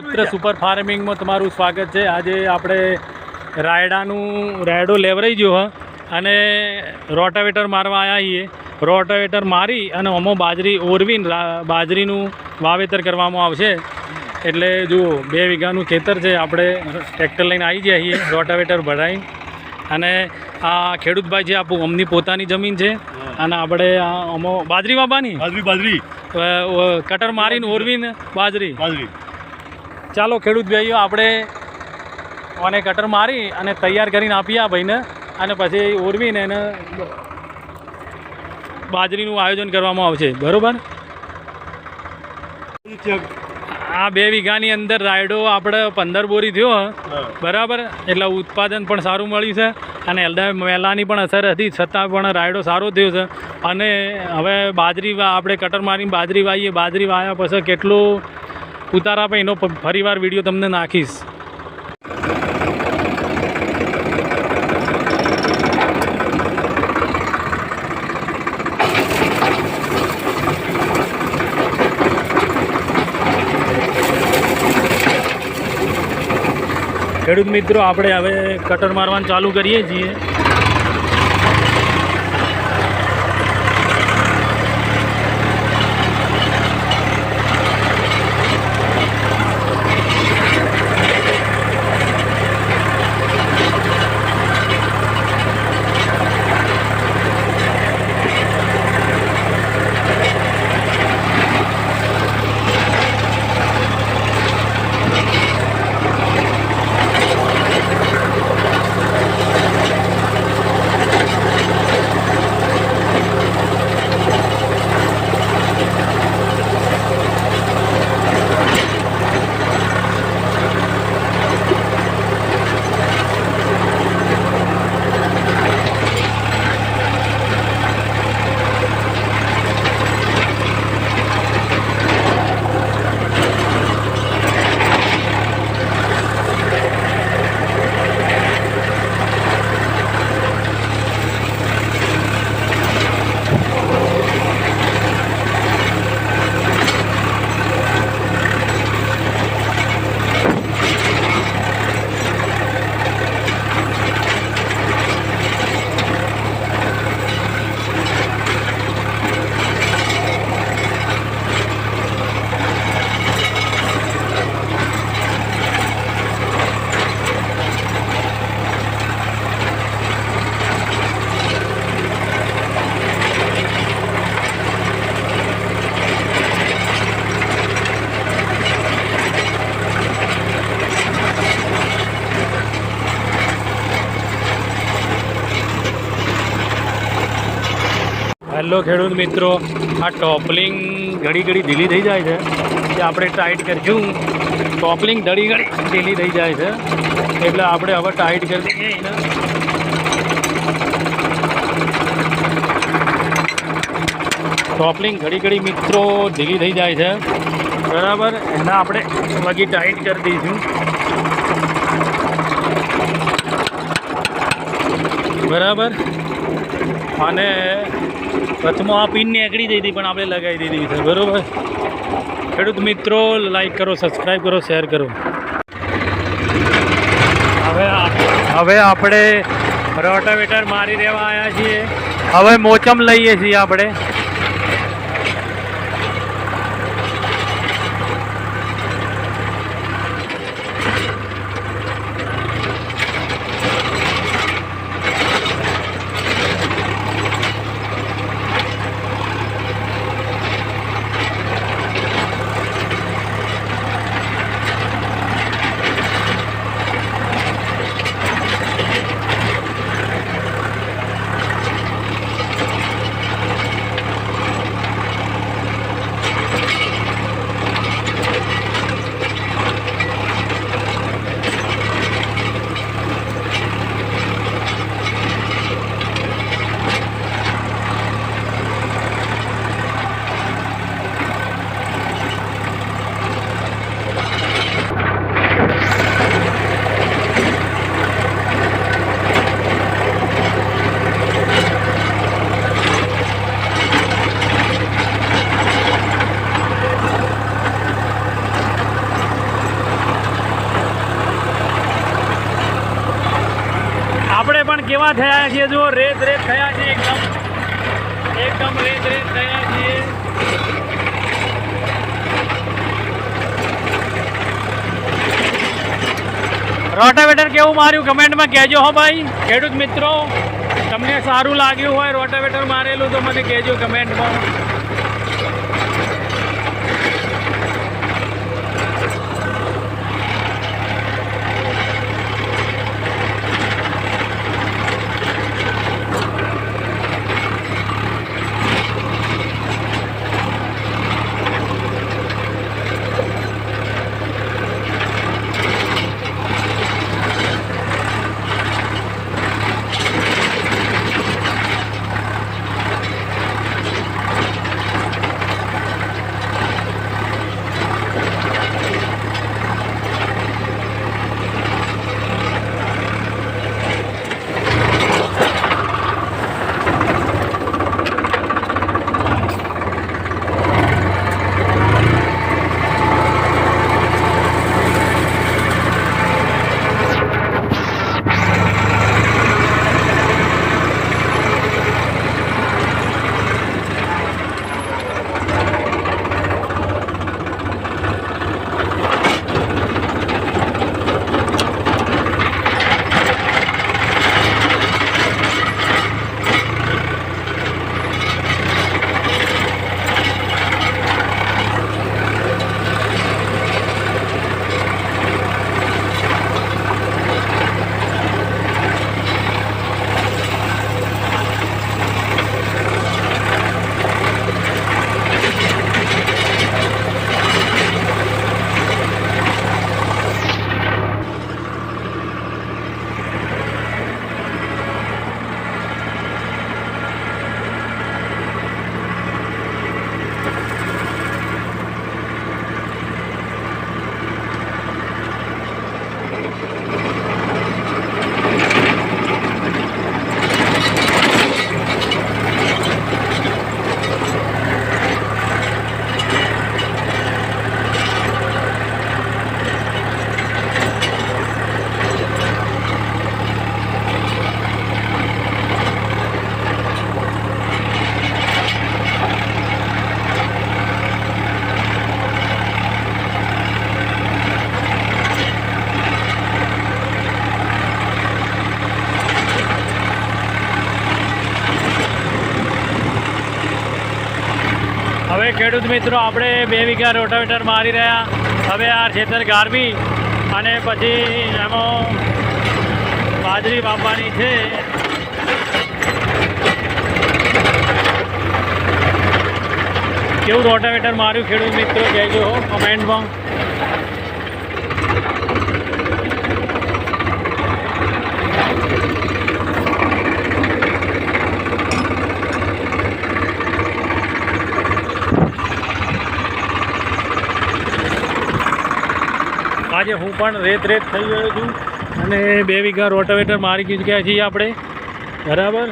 પુત્ર સુપર ફાર્મિંગમાં તમારું સ્વાગત છે. આજે આપણે રાયડાનું રાયડો લેવરાઈ ગયો હ. અને રોટાવેટર મારવા આવ્યા છીએ. રોટાવેટર મારી અને આમાં બાજરી ઓરવીને બાજરીનું વાવેતર કરવામાં આવશે. એટલે જુઓ બે વીઘાનું ખેતર છે આપણે ટ્રેક્ટર લઈને આવી ગયા છીએ રોટાવેટર ભરાઈને. અને આ ખેડૂતભાઈ છે આપણું અમની પોતાની જમીન છે. અને આપણે આ અમો બાજરી વાવવાની? બાજરી બાજરી. કટર મારીને ઓરવીને બાજરી. બાજરી. ચાલો ખેડૂત ભાઈઓ આપણે આને કટર મારી અને તૈયાર કરીને આપીએ આ ભાઈને અને પછી ઓરવીને એને બાજરીનું આયોજન કરવામાં આવશે. બરોબર? આ બે વીઘાની અંદર રાયડો આપણે પંદર બોરી થયો બરાબર? એટલે ઉત્પાદન પણ સારું મળ્યું છે અને એલડા મેલાની પણ અસર હતી છતાં પણ રાયડો સારો થયો છે. અને હવે બાજરી આપણે કટર મારીને બાજરી વાવીએ. બાજરી વાવ્યા પછી કેટલો ઉતારા પણ એનો ફરીવાર વીડિયો તમને નાખીશ. ખેડૂત મિત્રો, આપણે હવે કટર મારવાનું ચાલુ કરીએ છીએ. હેલો ખેડૂત મિત્રો, આ ટોપલિંગ ઘડી ઘડી ઢીલી થઈ જાય છે. જે આપણે ટાઈટ કરીશું ટોપલિંગ ઘડી ઘડી ઢીલી થઈ જાય છે. એટલે આપણે હવે ટાઈટ કરી દઈએ એને. ટોપલિંગ ઘડી ઘડી મિત્રો ઢીલી થઈ જાય છે. બરાબર? એના આપણે વગી ટાઈટ કરી દઈશું. બરાબર? અને પ્રથમ આ પિન નીકળી હતી, પણ આપણે લગાવી દીધી છે, બરોબર? ખેડૂત મિત્રો લાઈક કરો સબસ્ક્રાઈબ કરો શેર કરો. હવે હવે આપણે રોટાવેટર મારી રહેવા આવ્યા છીએ. હવે મોચમ લઈએ છીએ આપણે. કેવા થયા છે જો, રેત રેત થયા છે, એકદમ એકદમ રેત રેત થયા છે. રોટાવેટર કેવું માર્યું? કમેન્ટમાં કહેજો હો ભાઈ. ખેડૂત મિત્રો, તમને સારું લાગ્યું હોય રોટાવેટર મારેલું તો મને કહેજો કમેન્ટમાં. હવે ખેડૂત મિત્રો, આપણે બે વીઘા રોટાવેટર મારી રહ્યા. હવે આ ખેતર ગારવી અને પછી એમાં બાજરી વાવવાની છે. કેવું રોટાવેટર માર્યું ખેડૂત મિત્રો, કહેજો કમેન્ટમાં. આજે હું પણ રેત રેત થઈ ગયો છું અને બે વીઘા રોટાવેટર મારી ગયા છીએ આપણે? બરાબર?